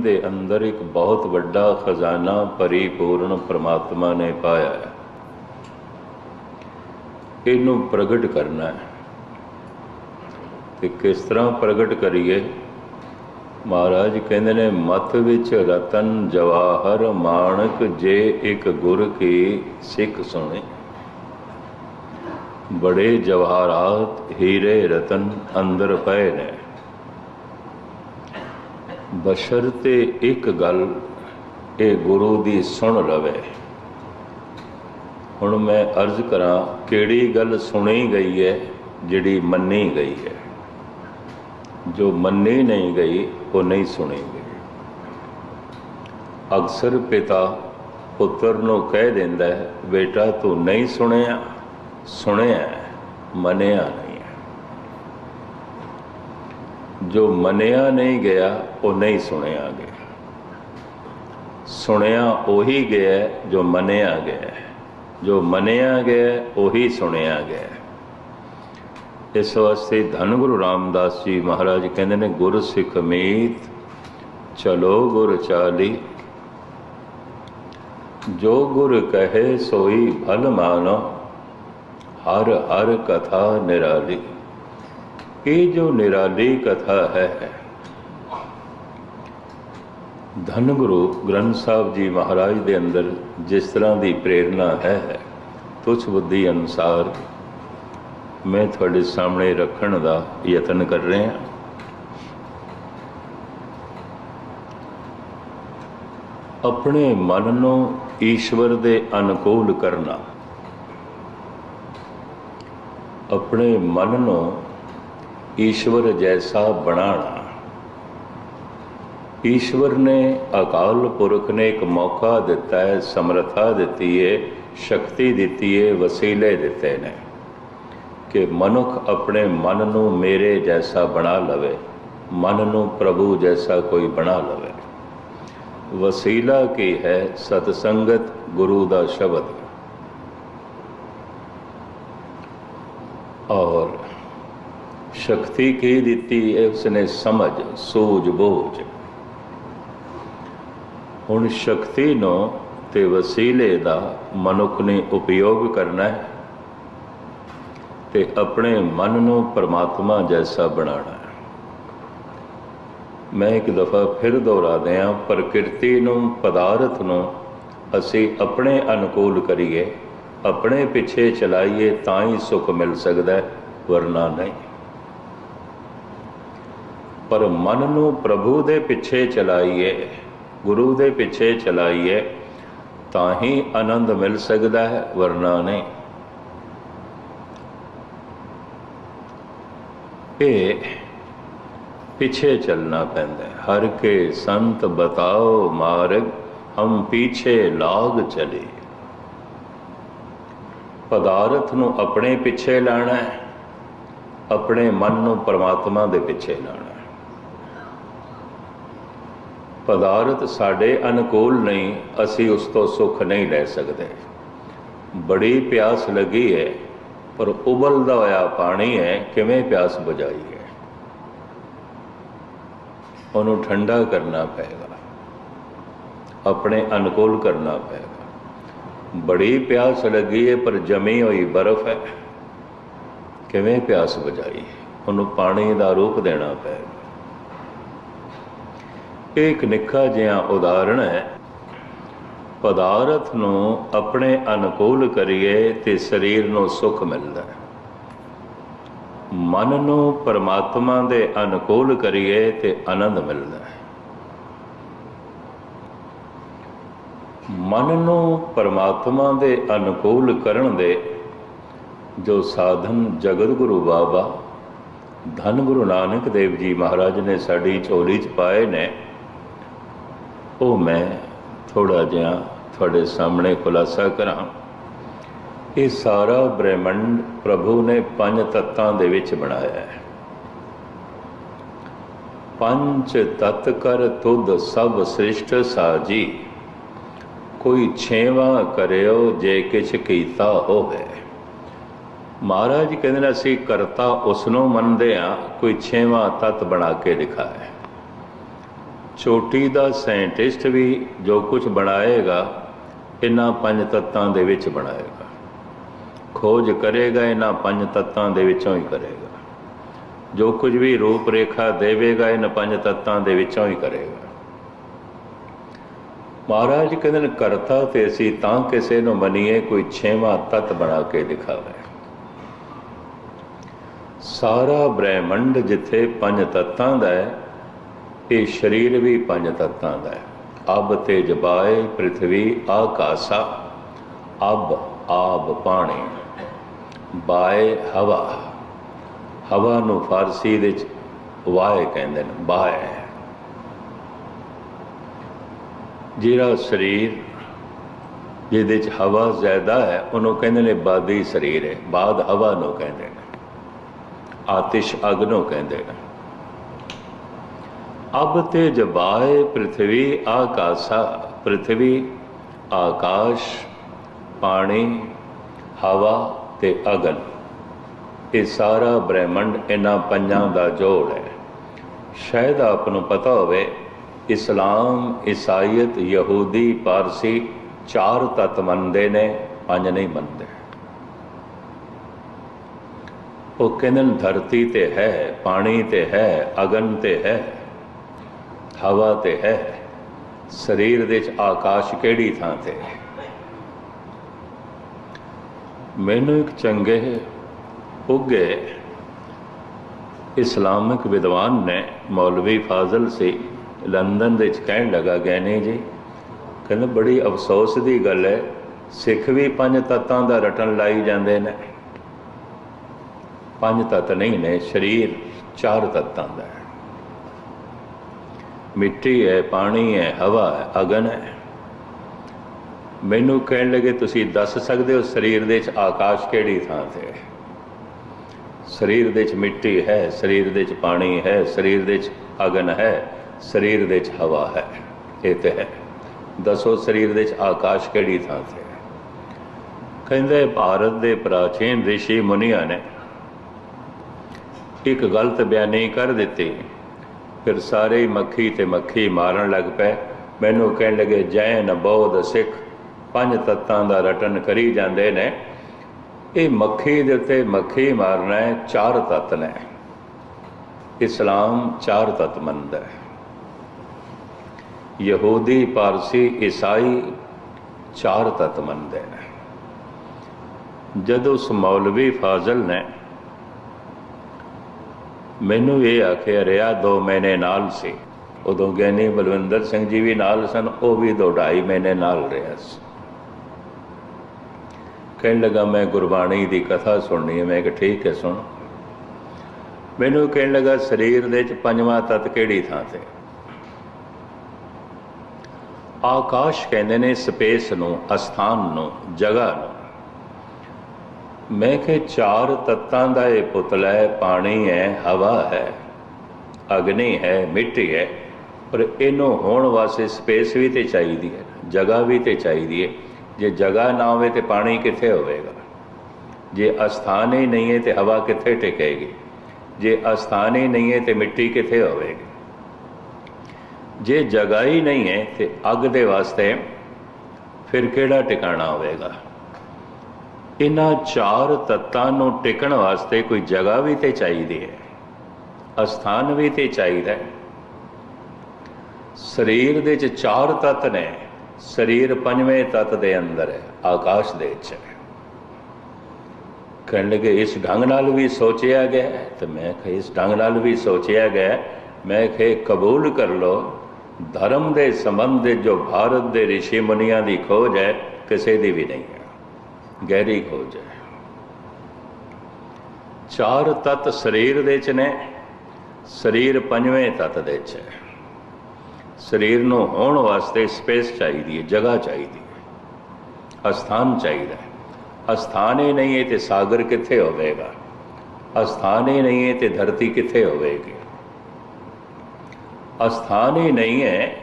ਜੀਵਨ ਦੇ ਅੰਦਰ ਇੱਕ ਬਹੁਤ ਵੱਡਾ ਖਜ਼ਾਨਾ ਪਰਿਪੂਰਨ ਪ੍ਰਮਾਤਮਾ ਨੇ ਪਾਇਆ ਹੈ। ਇਹਨੂੰ ਪ੍ਰਗਟ ਕਰਨਾ ਹੈ। ਤੇ ਕਿਸ ਤਰ੍ਹਾਂ ਪ੍ਰਗਟ ਕਰੀਏ? ਮਹਾਰਾਜ ਕਹਿੰਦੇ ਨੇ ਮਤ ਵਿੱਚ ਰਤਨ ਜਵਾਹਰ ਮਾਣਕ ਜੇ ਇੱਕ ਗੁਰ ਕੀ ਸਿੱਖ ਸੁਣੇ। ਬੜੇ ਜਵਾਹਰਾਤ ਹੀਰੇ ਰਤਨ ਅੰਦਰ ਪਏ ਨੇ। ਬਸ਼ਰ 'ਤੇ ਇੱਕ ਗੱਲ ਇਹ ਗੁਰੂ ਦੀ ਸੁਣ ਲਵੇ। ਹੁਣ ਮੈਂ ਅਰਜ਼ ਕਰਾਂ, ਕਿਹੜੀ ਗੱਲ ਸੁਣੀ ਗਈ ਹੈ, ਜਿਹੜੀ ਮੰਨੀ ਗਈ ਹੈ? ਜੋ ਮੰਨੀ ਨਹੀਂ ਗਈ, ਉਹ ਨਹੀਂ ਸੁਣੀ ਗਈ ਅਕਸਰ ਪਿਤਾ ਪੁੱਤਰ ਨੂੰ ਕਹਿ ਦਿੰਦਾ ਹੈ, ਬੇਟਾ, ਤੂੰ ਨਹੀਂ ਸੁਣਿਆ ਸੁਣਿਆ, ਮੰਨਿਆ ਨਹੀਂ ਹੈ ਜੋ ਮੰਨਿਆ ਨਹੀਂ ਗਿਆ, ਉਹ ਨਹੀਂ ਸੁਣਿਆ ਗਿਆ। ਸੁਣਿਆ ਉਹੀ ਗਿਆ, ਜੋ ਮੰਨਿਆ ਗਿਆ। ਜੋ ਮੰਨਿਆ ਗਿਆ, ਉਹੀ ਸੁਣਿਆ ਗਿਆ। ਇਸ ਵਾਸਤੇ ਧੰਨ ਗੁਰੂ ਰਾਮਦਾਸ ਜੀ ਮਹਾਰਾਜ ਕਹਿੰਦੇ ਨੇ ਗੁਰ ਸਿੱਖ ਮੀਤ, ਚਲੋ ਗੁਰ ਚਾਲੀ। ਜੋ ਗੁਰ ਕਹੇ ਸੋਈ ਭਲ ਮਾਨੋ, ਹਰ ਹਰ ਕਥਾ ਨਿਰਾਲੀ। ਇਹ ਜੋ ਨਿਰਾਲੀ ਕਥਾ ਹੈ। ਧੰਨ ਗੁਰੂ ਗ੍ਰੰਥ ਸਾਹਿਬ ਜੀ ਮਹਾਰਾਜ ਦੇ ਅੰਦਰ ਜਿਸ ਤਰ੍ਹਾਂ ਦੀ ਪ੍ਰੇਰਣਾ ਹੈ ਤੁਛ ਬੁੱਧੀ ਅਨੁਸਾਰ ਮੈਂ ਤੁਹਾਡੇ ਸਾਹਮਣੇ ਰੱਖਣ ਦਾ ਯਤਨ ਕਰ ਰਿਹਾ ਆਪਣੇ ਮਨ ਨੂੰ ਈਸ਼ਵਰ ਦੇ ਅਨੁਕੂਲ ਕਰਨਾ, ਆਪਣੇ ਮਨ ਨੂੰ ਈਸ਼ਵਰ ਜੈਸਾ ਬਣਾਉਣਾ ਈਸ਼ਵਰ ਨੇ ਅਕਾਲ ਪੁਰਖ ਨੇ ਇੱਕ ਮੌਕਾ ਦਿੱਤਾ ਹੈ, ਸਮਰੱਥਾ ਦਿੱਤੀ ਹੈ, ਸ਼ਕਤੀ ਦਿੱਤੀ ਹੈ, ਵਸੀਲੇ ਦਿੱਤੇ ਨੇ ਕਿ ਮਨੁੱਖ ਆਪਣੇ ਮਨ ਨੂੰ ਮੇਰੇ ਜੈਸਾ ਬਣਾ ਲਵੇ, ਮਨ ਨੂੰ ਪ੍ਰਭੂ ਜੈਸਾ ਕੋਈ ਬਣਾ ਲਵੇ। ਵਸੀਲਾ ਕੀ ਹੈ? ਸਤ ਸੰਗਤ ਗੁਰੂ ਦਾ ਸ਼ਬਦ। ਔਰ ਸ਼ਕਤੀ ਕੀ ਦਿੱਤੀ ਹੈ ਉਸਨੇ ਸਮਝ, ਸੋਝ, ਬੋਝ। ਹੁਣ ਸ਼ਕਤੀ ਨੂੰ ਤੇ ਵਸੀਲੇ ਦਾ ਮਨੁੱਖ ਨੇ ਉਪਯੋਗ ਕਰਨਾ ਹੈ ਤੇ ਆਪਣੇ ਮਨ ਨੂੰ ਪਰਮਾਤਮਾ ਜੈਸਾ ਬਣਾਉਣਾ ਹੈ। ਮੈਂ ਇੱਕ ਦਫਾ ਫਿਰ ਦੁਹਰਾ ਦਿਆਂ, ਪ੍ਰਕਿਰਤੀ ਨੂੰ, ਪਦਾਰਥ ਨੂੰ ਅਸੀਂ ਆਪਣੇ ਅਨੁਕੂਲ ਕਰੀਏ, ਆਪਣੇ ਪਿੱਛੇ ਚਲਾਈਏ ਤਾਂ ਹੀ ਸੁਖ ਮਿਲ ਸਕਦਾ ਹੈ, ਵਰਨਾ ਨਹੀਂ। ਪਰ ਮਨ ਨੂੰ ਪ੍ਰਭੂ ਦੇ ਪਿੱਛੇ ਚਲਾਈਏ, ਗੁਰੂ ਦੇ ਪਿੱਛੇ ਚਲਾਈਏ, ਤਾਂ ਹੀ ਆਨੰਦ ਮਿਲ ਸਕਦਾ ਹੈ, ਵਰਨਾ ਨਹੀਂ। ਇਹ ਪਿੱਛੇ ਚੱਲਣਾ ਪੈਂਦਾ ਹੈ। ਹਰ ਕੇ ਸੰਤ ਬਤਾਓ ਮਾਰਗ, ਹਮ ਪਿੱਛੇ ਲਾਗ ਚਲੇ। ਪਦਾਰਥ ਨੂੰ ਆਪਣੇ ਪਿੱਛੇ ਲਾਣਾ ਹੈ, ਆਪਣੇ ਮਨ ਨੂੰ ਪਰਮਾਤਮਾ ਦੇ ਪਿੱਛੇ ਲਾਣਾ ਹੈ ਪਦਾਰਥ ਸਾਡੇ ਅਨੁਕੂਲ ਨਹੀਂ, ਅਸੀਂ ਉਸ ਤੋਂ ਸੁੱਖ ਨਹੀਂ ਲੈ ਸਕਦੇ। ਬੜੀ ਪਿਆਸ ਲੱਗੀ ਹੈ, ਪਰ ਉਬਲਦਾ ਹੋਇਆ ਪਾਣੀ ਹੈ, ਕਿਵੇਂ ਪਿਆਸ ਬੁਝਾਈਏ ਉਹਨੂੰ ਠੰਡਾ ਕਰਨਾ ਪਏਗਾ। ਆਪਣੇ ਅਨੁਕੂਲ ਕਰਨਾ ਪਏਗਾ। ਬੜੀ ਪਿਆਸ ਲੱਗੀ ਹੈ, ਪਰ ਜਮੀ ਹੋਈ ਬਰਫ਼ ਹੈ। ਕਿਵੇਂ ਪਿਆਸ ਬੁਝਾਈ ਉਹਨੂੰ ਪਾਣੀ ਦਾ ਰੂਪ ਦੇਣਾ ਪਏਗਾ। ਇਹ ਇੱਕ ਨਿੱਕਾ ਜਿਹਾ ਉਦਾਹਰਣ ਹੈ। ਪਦਾਰਥ ਨੂੰ ਆਪਣੇ ਅਨੁਕੂਲ ਕਰੀਏ ਤੇ ਸਰੀਰ ਨੂੰ ਸੁਖ ਮਿਲਦਾ ਹੈ। ਮਨ ਨੂੰ ਪਰਮਾਤਮਾ ਦੇ ਅਨੁਕੂਲ ਕਰੀਏ ਤੇ ਆਨੰਦ ਮਿਲਦਾ ਹੈ। ਮਨ ਨੂੰ ਪਰਮਾਤਮਾ ਦੇ ਅਨੁਕੂਲ ਕਰਨ ਦੇ ਜੋ ਸਾਧਨ ਜਗਤ ਗੁਰੂ ਬਾਬਾ ਧੰਨ ਗੁਰੂ ਨਾਨਕ ਦੇਵ ਜੀ ਮਹਾਰਾਜ ਨੇ ਸਾਡੀ ਝੋਲੀ 'ਚ ਪਾਏ ਨੇ ਉਹ ਮੈਂ ਥੋੜਾ ਜਿਹਾ ਤੁਹਾਡੇ ਸਾਹਮਣੇ ਖੁਲਾਸਾ ਕਰਾਂ। ਇਹ ਸਾਰਾ ਬ੍ਰਹਿਮੰਡ ਪ੍ਰਭੂ ਨੇ ਪੰਜ ਤੱਤਾਂ ਦੇ ਵਿੱਚ ਬਣਾਇਆ ਹੈ। ਪੰਜ ਤਤ ਕਰ ਤੁਧ ਸਭ ਸ੍ਰਿਸ਼ਟ ਸਾਜੀ। ਕੋਈ ਛੇਵਾਂ ਕਰਿਓ ਜੇ ਕਿਛ ਕੀਤਾ ਹੋਵੇ। ਮਹਾਰਾਜ ਕਹਿੰਦੇ ਨੇ, ਅਸੀਂ ਕਰਤਾ ਉਸ ਨੂੰ ਮੰਨਦੇ ਆ ਕੋਈ ਛੇਵਾਂ ਤਤ ਬਣਾ ਕੇ ਲਿਖਾ ਹੈ ਛੋਟੀ ਦਾ ਸਾਇੰਟਿਸਟ ਵੀ ਜੋ ਕੁਝ ਬਣਾਏਗਾ, ਇਹਨਾਂ ਪੰਜ ਤੱਤਾਂ ਦੇ ਵਿੱਚ ਬਣਾਏਗਾ। ਖੋਜ ਕਰੇਗਾ, ਇਹਨਾਂ ਪੰਜ ਤੱਤਾਂ ਦੇ ਵਿੱਚੋਂ ਹੀ ਕਰੇਗਾ। ਜੋ ਕੁਝ ਵੀ ਰੂਪ ਰੇਖਾ ਦੇਵੇਗਾ, ਇਹਨਾਂ ਪੰਜ ਤੱਤਾਂ ਦੇ ਵਿੱਚੋਂ ਹੀ ਕਰੇਗਾ। ਮਹਾਰਾਜ ਕਹਿੰਦੇ ਨੇ, ਕਰਤਾ ਤੇ ਅਸੀਂ ਤਾਂ ਕਿਸੇ ਨੂੰ ਮੰਨੀਏ, ਕੋਈ ਛੇਵਾਂ ਤਤ ਬਣਾ ਕੇ ਦਿਖਾਵੇ। ਸਾਰਾ ਬ੍ਰਹਿਮੰਡ ਜਿੱਥੇ ਪੰਜ ਤੱਤਾਂ ਦਾ ਹੈ ਇਹ ਸਰੀਰ ਵੀ ਪੰਜ ਤੱਤਾਂ ਦਾ ਹੈ। ਅਬ ਤੇ ਜਬਾਏ ਪ੍ਰithvi ਆਕਾਸਾ। ਅਬ, ਆਬ, ਪਾਣੀ। ਬਾਏ, ਹਵਾ। ਹਵਾ ਨੂੰ ਫਾਰਸੀ ਵਿੱਚ ਵਾਏ ਕਹਿੰਦੇ ਨੇ, ਬਾਏ। ਜਿਹੜਾ ਸਰੀਰ, ਜਿਹਦੇ ਚ ਹਵਾ ਜ਼ਿਆਦਾ ਹੈ, ਉਹਨੂੰ ਕਹਿੰਦੇ ਨੇ ਬਾਦੀ ਸਰੀਰ ਹੈ। ਬਾਦ ਹਵਾ ਨੂੰ ਕਹਿੰਦੇ ਨੇ। ਆਤਿਸ਼ ਅਗ ਨੂੰ ਕਹਿੰਦੇ ਨੇ। ਅਬ ਤੇ ਜਬਾਏ ਪ੍ਰithvi ਆਕਾਸਾ ਪ੍ਰithvi ਆਕਾਸ਼, ਪਾਣੀ, ਹਵਾ ਤੇ ਅਗਨ। ਇਹ ਸਾਰਾ ਬ੍ਰਹਿਮੰਡ ਇਹਨਾਂ ਪੰਜਾਂ ਦਾ ਜੋੜ ਹੈ। ਸ਼ਾਇਦ ਆਪ ਨੂੰ ਪਤਾ ਹੋਵੇ, ਇਸਲਾਮ, ਈਸਾਈਅਤ, ਯਹੂਦੀ, ਪਾਰਸੀ ਚਾਰ ਤਤ ਮੰਨਦੇ ਨੇ, ਪੰਜ ਨਹੀਂ ਮੰਨਦੇ। ਉਹ ਕਹਿੰਦੇ ਨੇ ਧਰਤੀ ਤੇ ਹੈ, ਪਾਣੀ ਤੇ ਹੈ, ਅਗਨ ਤੇ ਹੈ। ਹਵਾ ਤੇ ਹੈ। ਸਰੀਰ ਦੇ ਚ ਆਕਾਸ਼ ਕਿਹੜੀ ਥਾਂ ਤੇ ਮੈਨੂੰ ਇੱਕ ਚੰਗੇ ਉੱਗੇ ਇਸਲਾਮਿਕ ਵਿਦਵਾਨ ਨੇ ਮੌਲਵੀ ਫਾਜ਼ਲ ਸੀ ਲੰਡਨ ਦੇ ਵਿੱਚ ਕਹਿਣ ਲੱਗਾ ਗੈਨੇ ਜੀ, ਕਹਿੰਦਾ, ਬੜੀ ਅਫਸੋਸ ਦੀ ਗੱਲ ਹੈ, ਸਿੱਖ ਵੀ ਪੰਜ ਤੱਤਾਂ ਦਾ ਰਟਨ ਲਾਈ ਜਾਂਦੇ ਨੇ। ਪੰਜ ਤੱਤ ਨਹੀਂ ਨੇ, ਸਰੀਰ ਚਾਰ ਤੱਤਾਂ ਦਾ ਹੈ। ਮਿੱਟੀ ਹੈ, ਪਾਣੀ ਹੈ, ਹਵਾ ਹੈ, ਅਗਨ ਹੈ। ਮੈਨੂੰ ਕਹਿਣ ਲੱਗੇ, ਤੁਸੀਂ ਦੱਸ ਸਕਦੇ ਹੋ ਸਰੀਰ ਦੇ ਵਿੱਚ ਆਕਾਸ਼ ਕਿਹੜੀ ਥਾਂ ਤੇ ਹੈ? ਸਰੀਰ ਦੇ ਵਿੱਚ ਮਿੱਟੀ ਹੈ, ਸਰੀਰ ਦੇ ਵਿੱਚ ਪਾਣੀ ਹੈ, ਸਰੀਰ ਦੇ ਵਿੱਚ ਅਗਨ ਹੈ, ਸਰੀਰ ਦੇ ਵਿੱਚ ਹਵਾ ਹੈ। ਇਹ ਤੇ ਹੈ। ਦੱਸੋ, ਸਰੀਰ ਦੇ ਵਿੱਚ ਆਕਾਸ਼ ਕਿਹੜੀ ਥਾਂ ਤੇ ਹੈ? ਕਹਿੰਦੇ, ਭਾਰਤ ਦੇ ਪ੍ਰਾਚੀਨ ઋષਿ ਮੁਨੀਆਂ ਨੇ ਇੱਕ ਗਲਤ ਬਿਆਨੀ ਕਰ ਦਿੱਤੀ। ਫਿਰ ਸਾਰੇ ਹੀ ਮੱਖੀ ਤੇ ਮੱਖੀ ਮਾਰਨ ਲੱਗ ਪਏ। ਮੈਨੂੰ ਕਹਿਣ ਲੱਗੇ ਜੈਨ ਬੌਧ ਸਿੱਖ। ਪੰਜ ਤੱਤਾਂ ਦਾ ਰਟਨ ਕਰੀ ਜਾਂਦੇ ਨੇ। ਇਹ ਮੱਖੀ ਦੇ ਉੱਤੇ ਮੱਖੀ ਮਾਰਨਾ ਹੈ, ਚਾਰ ਤੱਤ ਨੇ। ਇਸਲਾਮ ਚਾਰ ਤੱਤ ਮੰਨਦਾ ਹੈ। ਯਹੂਦੀ, ਪਾਰਸੀ, ਈਸਾਈ ਚਾਰ ਤੱਤ ਮੰਨਦੇ ਨੇ। ਜਦੋਂ ਉਸ ਮੌਲਵੀ ਫਾਜ਼ਲ ਨੇ ਮੈਨੂੰ ਇਹ ਆਖਿਆ, ਰਿਹਾ ਦੋ ਮਹੀਨੇ ਨਾਲ ਸੀ। ਉਦੋਂ ਗਿਆਨੀ ਬਲਵਿੰਦਰ ਸਿੰਘ ਜੀ ਵੀ ਨਾਲ ਸਨ, ਉਹ ਵੀ ਦੋ ਢਾਈ ਮਹੀਨੇ ਨਾਲ ਰਿਹਾ ਸੀ। ਕਹਿਣ ਲੱਗਾ, ਮੈਂ ਗੁਰਬਾਣੀ ਦੀ ਕਥਾ ਸੁਣਨੀ ਹੈ। ਮੈਂ ਕਿ ਠੀਕ ਹੈ, ਸੁਣ। ਮੈਨੂੰ ਕਹਿਣ ਲੱਗਾ, ਸਰੀਰ ਦੇ ਵਿੱਚ ਪੰਜਵਾਂ ਤਤ ਕਿਹੜੀ ਥਾਂ ਤੇ? ਆਕਾਸ਼ ਕਹਿੰਦੇ ਨੇ, ਸਪੇਸ ਨੂੰ, ਅਸਥਾਨ ਨੂੰ, ਜਗ੍ਹਾ ਨੂੰ। ਮੈਂ ਕਿ ਚਾਰ ਤੱਤਾਂ ਦਾ ਇਹ ਪੁਤਲਾ ਹੈ, ਪਾਣੀ ਹੈ, ਹਵਾ ਹੈ, ਅਗਨੀ ਹੈ, ਮਿੱਟੀ ਹੈ, ਪਰ ਇਹਨੂੰ ਹੋਣ ਵਾਸਤੇ ਸਪੇਸ ਵੀ ਤੇ ਚਾਹੀਦੀ ਹੈ, ਜਗ੍ਹਾ ਵੀ ਤੇ ਚਾਹੀਦੀ ਹੈ। ਜੇ ਜਗ੍ਹਾ ਨਾ ਹੋਵੇ ਤੇ ਪਾਣੀ ਕਿੱਥੇ ਹੋਵੇਗਾ? ਜੇ ਅਸਥਾਨ ਹੀ ਨਹੀਂ ਹੈ ਤੇ ਹਵਾ ਕਿੱਥੇ ਟਿਕੇਗੀ? ਜੇ ਅਸਥਾਨ ਹੀ ਨਹੀਂ ਹੈ ਤੇ ਮਿੱਟੀ ਕਿੱਥੇ ਹੋਵੇਗੀ? ਜੇ ਜਗ੍ਹਾ ਹੀ ਨਹੀਂ ਹੈ ਤੇ ਅੱਗ ਦੇ ਵਾਸਤੇ ਫਿਰ ਕਿਹੜਾ ਟਿਕਾਣਾ ਹੋਵੇਗਾ? ਇਹਨਾਂ ਚਾਰ ਤੱਤਾਂ ਨੂੰ ਟਿਕਣ ਵਾਸਤੇ ਕੋਈ ਜਗ੍ਹਾ ਵੀ ਤੇ ਚਾਹੀਦੀ ਹੈ, ਅਸਥਾਨ ਵੀ ਤੇ ਚਾਹੀਦਾ ਹੈ। ਸਰੀਰ ਦੇ ਚ ਚਾਰ ਤੱਤ ਨੇ, ਸਰੀਰ ਪੰਜਵੇਂ ਤੱਤ ਦੇ ਅੰਦਰ ਹੈ, ਆਕਾਸ਼ ਦੇ ਵਿੱਚ ਹੈ। ਕਹਿਣ ਲੱਗੇ, ਇਸ ਢੰਗ ਨਾਲ ਵੀ ਸੋਚਿਆ ਗਿਆ ਹੈ? ਤੇ ਮੈਂ ਕਿਹਾ, ਇਸ ਢੰਗ ਨਾਲ ਵੀ ਸੋਚਿਆ ਗਿਆ ਮੈਂ ਕਿ ਕਬੂਲ ਕਰ ਲੋ ਧਰਮ ਦੇ ਸੰਬੰਧ ਦੇ ਜੋ ਭਾਰਤ ਦੇ ઋષਿ ਮੁਨੀਆਂ ਦੀ ਖੋਜ ਹੈ, ਕਿਸੇ ਦੀ ਵੀ ਨਹੀਂ ਹੈ। ਗਹਿਰੀ ਖੋਜ ਹੈ ਚਾਰ ਤਤ ਸਰੀਰ ਦੇ ਚ ਨੇ, ਸਰੀਰ ਪੰਜਵੇਂ ਤਤ ਦੇ ਚ ਹੈ। ਸਰੀਰ ਨੂੰ ਹੋਣ ਵਾਸਤੇ ਸਪੇਸ ਚਾਹੀਦੀ ਹੈ, ਜਗ੍ਹਾ ਚਾਹੀਦੀ ਹੈ। ਅਸਥਾਨ ਚਾਹੀਦਾ ਹੈ। ਅਸਥਾਨ ਹੀ ਨਹੀਂ ਹੈ ਤੇ ਸਾਗਰ ਕਿੱਥੇ ਹੋਵੇਗਾ? ਅਸਥਾਨ ਹੀ ਨਹੀਂ ਹੈ ਤੇ ਧਰਤੀ ਕਿੱਥੇ ਹੋਵੇਗੀ? ਅਸਥਾਨ ਹੀ ਨਹੀਂ ਹੈ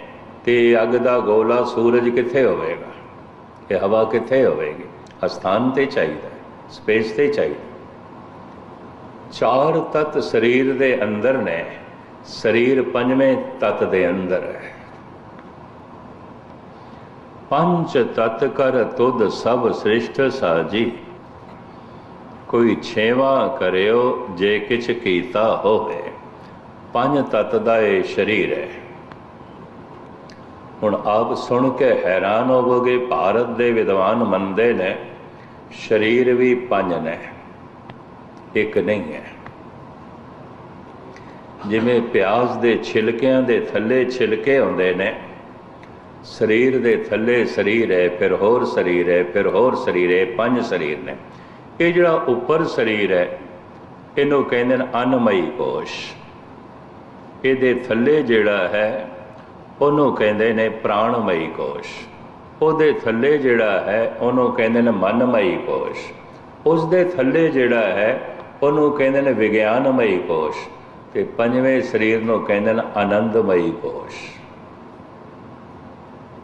ਤੇ ਅੱਗ ਦਾ ਗੋਲਾ ਸੂਰਜ ਕਿੱਥੇ ਹੋਵੇਗਾ? ਇਹ ਹਵਾ ਕਿੱਥੇ ਹੋਵੇਗੀ? ਅਸਥਾਨ ਤੇ ਚਾਹੀਦਾ ਸਪੇਸ ਤੇ ਚਾਹੀਦਾ ਚਾਰ ਤਤ ਸਰੀਰ ਦੇ ਅੰਦਰ ਨੇ, ਸਰੀਰ ਪੰਜਵੇਂ ਤਤ ਦੇ ਅੰਦਰ ਹੈ। ਪੰਜ ਤਤ ਕਰ ਤੁਧ ਸਭ ਸ੍ਰਿਸ਼ਟ ਸਾਜੀ। ਕੋਈ ਛੇਵਾ ਕਰਿਓ ਜੇ ਕਿਛ ਕੀਤਾ ਹੋਵੇ, ਪੰਜ ਤਤ ਦਾ ਇਹ ਸਰੀਰ ਹੈ। ਹੁਣ ਆਪ ਸੁਣ ਕੇ ਹੈਰਾਨ ਹੋਵੋਗੇ, ਭਾਰਤ ਦੇ ਵਿਦਵਾਨ ਮੰਨਦੇ ਨੇ, ਸਰੀਰ ਵੀ ਪੰਜ ਨੇ, ਇੱਕ ਨਹੀਂ ਹੈ। ਜਿਵੇਂ ਪਿਆਜ਼ ਦੇ ਛਿਲਕਿਆਂ ਦੇ ਥੱਲੇ ਛਿਲਕੇ ਹੁੰਦੇ ਨੇ, ਸਰੀਰ ਦੇ ਥੱਲੇ ਸਰੀਰ ਹੈ, ਫਿਰ ਹੋਰ ਸਰੀਰ ਹੈ, ਫਿਰ ਹੋਰ ਸਰੀਰ ਹੈ, ਪੰਜ ਸਰੀਰ ਨੇ। ਇਹ ਜਿਹੜਾ ਉੱਪਰ ਸਰੀਰ ਹੈ, ਇਹਨੂੰ ਕਹਿੰਦੇ ਨੇ ਅਨਮਈ ਕੋਸ਼। ਇਹਦੇ ਥੱਲੇ ਜਿਹੜਾ ਹੈ ਉਹਨੂੰ ਕਹਿੰਦੇ ਨੇ ਪ੍ਰਾਣਮਈ ਕੋਸ਼। ਉਹਦੇ ਥੱਲੇ ਜਿਹੜਾ ਹੈ, ਉਹਨੂੰ ਕਹਿੰਦੇ ਨੇ ਮਨਮਈ ਕੋਸ਼। ਉਸ ਦੇ ਥੱਲੇ ਜਿਹੜਾ ਹੈ, ਉਹਨੂੰ ਕਹਿੰਦੇ ਨੇ ਵਿਗਿਆਨਮਈ ਕੋਸ਼। ਤੇ ਪੰਜਵੇਂ ਸਰੀਰ ਨੂੰ ਕਹਿੰਦੇ ਨੇ ਆਨੰਦਮਈ ਕੋਸ਼।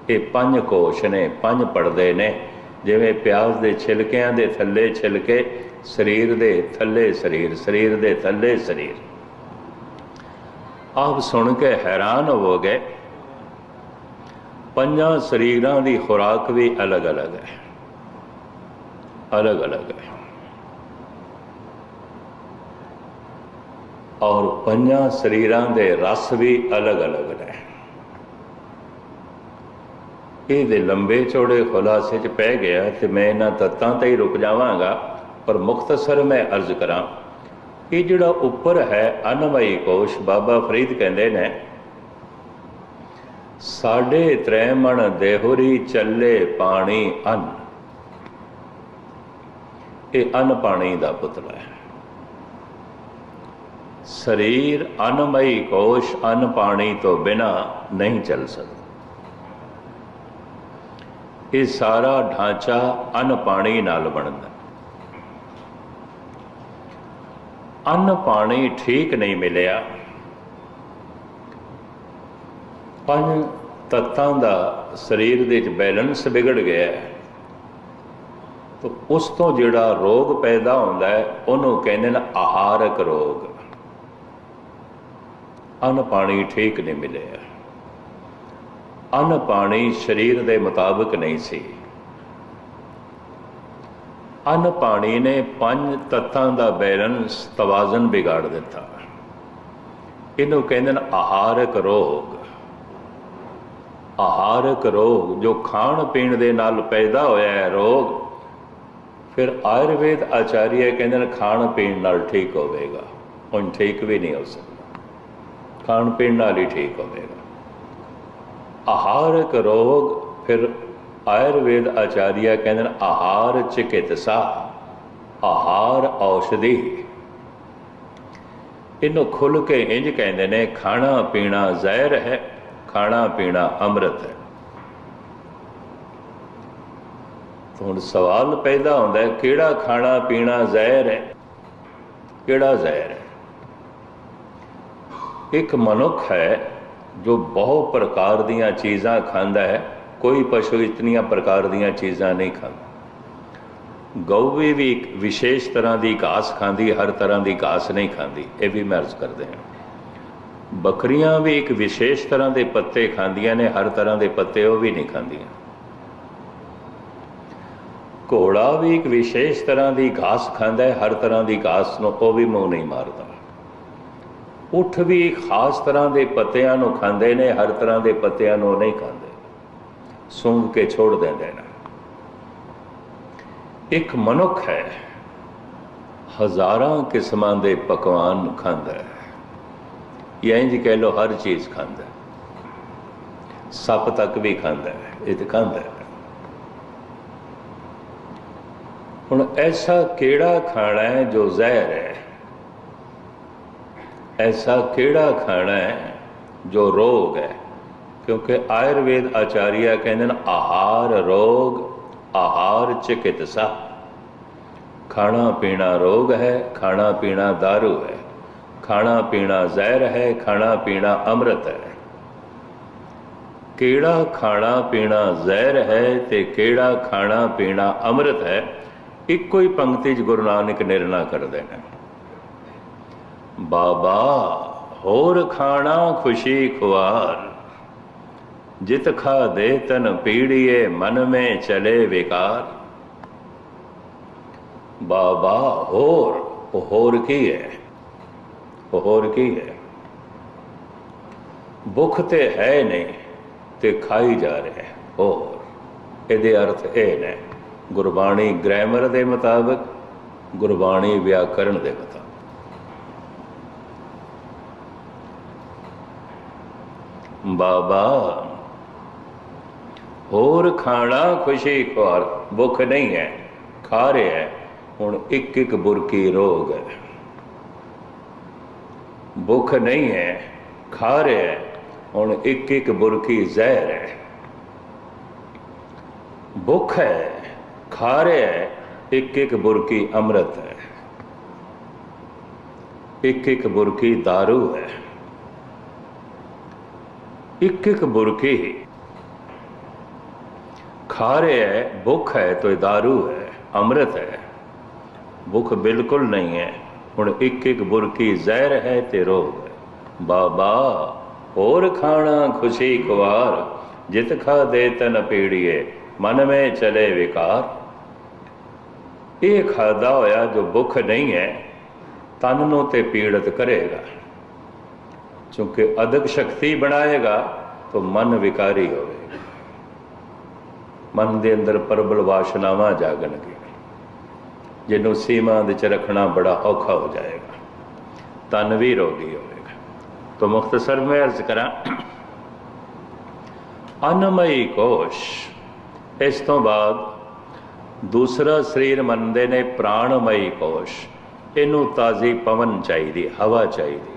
ਇਹ ਪੰਜ ਕੋਸ਼ ਨੇ, ਪੰਜ ਪੜਦੇ ਨੇ। ਜਿਵੇਂ ਪਿਆਜ਼ ਦੇ ਛਿਲਕਿਆਂ ਦੇ ਥੱਲੇ ਛਿਲਕੇ, ਸਰੀਰ ਦੇ ਥੱਲੇ ਸਰੀਰ ਸਰੀਰ ਦੇ ਥੱਲੇ ਸਰੀਰ। ਆਪ ਸੁਣ ਕੇ ਹੈਰਾਨ ਹੋਵੋਗੇ ਪੰਜਾਂ ਸਰੀਰਾਂ ਦੀ ਖੁਰਾਕ ਵੀ ਅਲੱਗ-ਅਲੱਗ ਹੈ। ਅਲੱਗ-ਅਲੱਗ ਹੈ। ਔਰ ਪੰਜਾਂ ਸਰੀਰਾਂ ਦੇ ਰਸ ਵੀ ਅਲੱਗ-ਅਲੱਗ ਨੇ। ਇਹਦੇ ਲੰਬੇ ਚੌੜੇ ਖੁਲਾਸੇ 'ਚ ਪੈ ਗਿਆ ਤੇ ਮੈਂ ਇਹਨਾਂ ਤੱਤਾਂ ਤੇ ਹੀ ਰੁਕ ਜਾਵਾਂਗਾ, ਪਰ ਮੁਖਤਸਰ ਮੈਂ ਅਰਜ਼ ਕਰਾਂ, ਇਹ ਜਿਹੜਾ ਉੱਪਰ ਹੈ ਅਨਮਈ ਕੋਸ਼ ਬਾਬਾ ਫਰੀਦ ਕਹਿੰਦੇ ਨੇ ਸਾਡੇ ਤ੍ਰੈਮਣ ਦੇਹੁਰੀ ਚੱਲੇ ਪਾਣੀ ਅੰਨ। ਇਹ ਅੰਨ ਪਾਣੀ ਦਾ ਪੁਤਲਾ ਹੈ। ਸਰੀਰ ਅਨਮਈ ਕੋਸ਼ ਅਨ ਪਾਣੀ ਤੋਂ ਬਿਨਾ ਨਹੀਂ ਚੱਲ ਸਕਦਾ। ਇਹ ਸਾਰਾ ਢਾਂਚਾ ਅਨ ਪਾਣੀ ਨਾਲ ਬਣਦਾ। ਅਨ ਪਾਣੀ ਠੀਕ ਨਹੀਂ ਮਿਲਿਆ। ਪੰਜ ਤੱਤਾਂ ਦਾ ਸਰੀਰ ਦੇ ਵਿੱਚ ਬੈਲੈਂਸ ਵਿਗੜ ਗਿਆ ਤਾਂ ਉਸ ਤੋਂ ਜਿਹੜਾ ਰੋਗ ਪੈਦਾ ਹੁੰਦਾ ਹੈ, ਉਹਨੂੰ ਕਹਿੰਦੇ ਨੇ ਆਹਾਰਕ ਰੋਗ। ਅਨ ਪਾਣੀ ਠੀਕ ਨਹੀਂ ਮਿਲਿਆ। ਅਨ ਪਾਣੀ ਸਰੀਰ ਦੇ ਮੁਤਾਬਕ ਨਹੀਂ ਸੀ। ਅਨ ਪਾਣੀ ਨੇ ਪੰਜ ਤੱਤਾਂ ਦਾ ਬੈਲੈਂਸ ਤਵਾਜ਼ਨ ਵਿਗਾੜ ਦਿੱਤਾ। ਇਹਨੂੰ ਕਹਿੰਦੇ ਨੇ ਆਹਾਰਕ ਰੋਗ। ਆਹਾਰਕ ਰੋਗ ਜੋ ਖਾਣ ਪੀਣ ਦੇ ਨਾਲ ਪੈਦਾ ਹੋਇਆ ਹੈ ਰੋਗ। ਫਿਰ ਆਯੁਰਵੇਦ ਆਚਾਰੀਆ ਕਹਿੰਦੇ ਨੇ, ਖਾਣ ਪੀਣ ਨਾਲ ਠੀਕ ਹੋਵੇਗਾ। ਉਹ ਠੀਕ ਵੀ ਨਹੀਂ ਹੋ ਸਕਦਾ। ਖਾਣ ਪੀਣ ਨਾਲ ਹੀ ਠੀਕ ਹੋਵੇਗਾ। ਆਹਾਰਕ ਰੋਗ, ਫਿਰ ਆਯੁਰਵੇਦ ਆਚਾਰੀਆ ਕਹਿੰਦੇ ਨੇ, ਆਹਾਰ ਚਿਕਿਤਸਾ, ਆਹਾਰ ਔਸ਼ਧੀ। ਇਹਨੂੰ ਖੁੱਲ ਕੇ ਇੰਜ ਕਹਿੰਦੇ ਨੇ, ਖਾਣਾ ਪੀਣਾ ਜ਼ਹਿਰ ਹੈ। ਖਾਣਾ ਪੀਣਾ ਅੰਮ੍ਰਿਤ ਹੈ। ਹੁਣ ਸਵਾਲ ਪੈਦਾ ਹੁੰਦਾ ਹੈ, ਕਿਹੜਾ ਖਾਣਾ ਪੀਣਾ ਜ਼ਹਿਰ ਹੈ? ਕਿਹੜਾ ਜ਼ਹਿਰ ਹੈ? ਇੱਕ ਮਨੁੱਖ ਹੈ ਜੋ ਬਹੁਤ ਪ੍ਰਕਾਰ ਦੀਆਂ ਚੀਜ਼ਾਂ ਖਾਂਦਾ ਹੈ, ਕੋਈ ਪਸ਼ੂ ਇਤਨੀਆਂ ਪ੍ਰਕਾਰ ਦੀਆਂ ਚੀਜ਼ਾਂ ਨਹੀਂ ਖਾਂਦਾ। ਗਊ ਵੀ ਵੀ ਇੱਕ ਵਿਸ਼ੇਸ਼ ਤਰ੍ਹਾਂ ਦੀ ਘਾਸ ਖਾਂਦੀ, ਹਰ ਤਰ੍ਹਾਂ ਦੀ ਘਾਸ ਨਹੀਂ ਖਾਂਦੀ, ਇਹ ਵੀ ਮੈਂ ਅਰਜ਼ ਕਰਦੇ ਹਾਂ। ਬੱਕਰੀਆਂ ਵੀ ਇੱਕ ਵਿਸ਼ੇਸ਼ ਤਰ੍ਹਾਂ ਦੇ ਪੱਤੇ ਖਾਂਦੀਆਂ ਨੇ, ਹਰ ਤਰ੍ਹਾਂ ਦੇ ਪੱਤੇ ਉਹ ਵੀ ਨਹੀਂ ਖਾਂਦੀਆਂ। ਘੋੜਾ ਵੀ ਇੱਕ ਵਿਸ਼ੇਸ਼ ਤਰ੍ਹਾਂ ਦੀ ਘਾਸ ਖਾਂਦਾ ਹੈ, ਹਰ ਤਰ੍ਹਾਂ ਦੀ ਘਾਸ ਨੂੰ ਉਹ ਵੀ ਮੂੰਹ ਨਹੀਂ ਮਾਰਦਾ। ਉਠ ਵੀ ਖਾਸ ਤਰ੍ਹਾਂ ਦੇ ਪੱਤਿਆਂ ਨੂੰ ਖਾਂਦੇ ਨੇ, ਹਰ ਤਰ੍ਹਾਂ ਦੇ ਪੱਤਿਆਂ ਨੂੰ ਨਹੀਂ ਖਾਂਦੇ। ਸੁੰਘ ਕੇ ਛੋੜ ਦਿੰਦੇ ਨੇ। ਇੱਕ ਮਨੁੱਖ ਹੈ, ਹਜ਼ਾਰਾਂ ਕਿਸਮਾਂ ਦੇ ਪਕਵਾਨ ਖਾਂਦਾ ਹੈ। ਜਾਂ ਇੰਜ ਕਹਿ ਲੋ ਹਰ ਚੀਜ਼ ਖਾਂਦਾ ਸੱਪ ਤੱਕ ਵੀ ਖਾਂਦਾ ਹੈ, ਇਹ ਤੇ ਖਾਂਦਾ ਹੈ। ਹੁਣ ਐਸਾ ਕਿਹੜਾ ਖਾਣਾ ਹੈ ਜੋ ਜ਼ਹਿਰ ਹੈ? ਐਸਾ ਕਿਹੜਾ ਖਾਣਾ ਹੈ ਜੋ ਰੋਗ ਹੈ? ਕਿਉਂਕਿ ਆਯੁਰਵੇਦ ਆਚਾਰੀਆ ਕਹਿੰਦੇ ਨੇ, ਆਹਾਰ ਰੋਗ, ਆਹਾਰ ਚਿਕਿਤਸਾ। ਖਾਣਾ ਪੀਣਾ ਰੋਗ ਹੈ, ਖਾਣਾ ਪੀਣਾ दारू ਹੈ। ਖਾਣਾ ਪੀਣਾ ਜ਼ਹਿਰ ਹੈ, ਖਾਣਾ ਪੀਣਾ ਅੰਮ੍ਰਿਤ ਹੈ। ਕਿਹੜਾ ਖਾਣਾ ਪੀਣਾ ਜ਼ਹਿਰ ਹੈ ਤੇ ਕਿਹੜਾ ਖਾਣਾ ਪੀਣਾ ਅੰਮ੍ਰਿਤ ਹੈ, ਇੱਕੋ ਹੀ ਪੰਕਤੀ 'ਚ ਗੁਰੂ ਨਾਨਕ ਨਿਰਣਾ ਕਰਦੇ ਨੇ। ਬਾਬਾ, ਹੋਰ ਖਾਣਾ ਖੁਸ਼ੀ ਖੁਆਰ। ਜਿਤ ਖਾ ਦੇ ਤਨ ਪੀੜੀਏ, ਮਨ ਮੇ ਚਲੇ ਵਿਕਾਰ। ਬਾਬਾ, ਹੋਰ ਹੋਰ ਕੀ ਹੈ? ਹੋਰ ਕੀ ਹੈ? ਭੁੱਖ ਤੇ ਹੈ ਨਹੀਂ ਤੇ ਖਾਈ ਜਾ ਰਿਹਾ ਹੋਰ, ਇਹਦੇ ਅਰਥ ਇਹ ਨੇ, ਗੁਰਬਾਣੀ ਗ੍ਰਾਮਰ ਦੇ ਮੁਤਾਬਕ, ਗੁਰਬਾਣੀ ਵਿਆਕਰਣ ਦੇ ਮੁਤਾਬਕ। ਬਾਬਾ, ਹੋਰ ਖਾਣਾ ਖੁਸ਼ੀ ਖੁਆਰ, ਭੁੱਖ ਨਹੀਂ ਹੈ, ਖਾ ਰਿਹਾ ਹੁਣ ਇੱਕ ਇੱਕ ਬੁਰਕੀ ਰੋਗ ਹੈ। भूख नहीं है, खा रहे हैं, और एक एक बुरकी जहर है। भूख है, खा रहे हैं एक एक बुरकी अमृत है। एक एक बुरकी दारू है। एक एक बुरकी खा रहे हैं, भूख है तो दारू है, अमृत है। भूख बिल्कुल नहीं है। ਹੁਣ ਇੱਕ ਇੱਕ ਬੁਰਕੀ ਜ਼ਹਿਰ ਹੈ ਤੇ ਰੋਗ ਬਾਬਾ, ਹੋਰ ਖਾਣਾ ਖੁਸ਼ੀ ਕੁਵਾਰ ਜਿਤ ਖਾ ਦੇ ਤਨ ਪੀੜੀਏ, ਮਨ ਮੇ ਚਲੇ ਵਿਕਾਰ। ਇਹ ਖਾਦਾ ਹੋਇਆ ਜੋ ਭੁੱਖ ਨਹੀਂ ਹੈ, ਤਨ ਨੂੰ ਤੇ ਪੀੜਤ ਕਰੇਗਾ। ਕਿਉਂਕਿ ਅਦਕ ਸ਼ਕਤੀ ਬਣਾਏਗਾ, ਤਾਂ ਮਨ ਵਿਕਾਰੀ ਹੋਵੇਗਾ। ਮਨ ਦੇ ਅੰਦਰ ਪਰਬਲ ਵਾਸ਼ਨਾਵਾਂ ਜਾਗਣਗੇ। ਜਿਹਨੂੰ ਸੀਮਾ ਦੇ ਚ ਰੱਖਣਾ ਬੜਾ ਔਖਾ ਹੋ ਜਾਏਗਾ ਤਨ ਵੀ ਰੋਗੀ ਹੋਵੇਗਾ तो मुख्तसर में अर्ज करा ਅਨਮਈ ਕੋਸ਼ ਇਸ ਤੋਂ ਬਾਅਦ ਦੂਸਰਾ ਸਰੀਰ ਮੰਨਦੇ ਨੇ ਪ੍ਰਾਣਮਈ ਕੋਸ਼ ਇਹਨੂੰ ਤਾਜ਼ੀ ਪਵਨ ਚਾਹੀਦੀ ਹਵਾ ਚਾਹੀਦੀ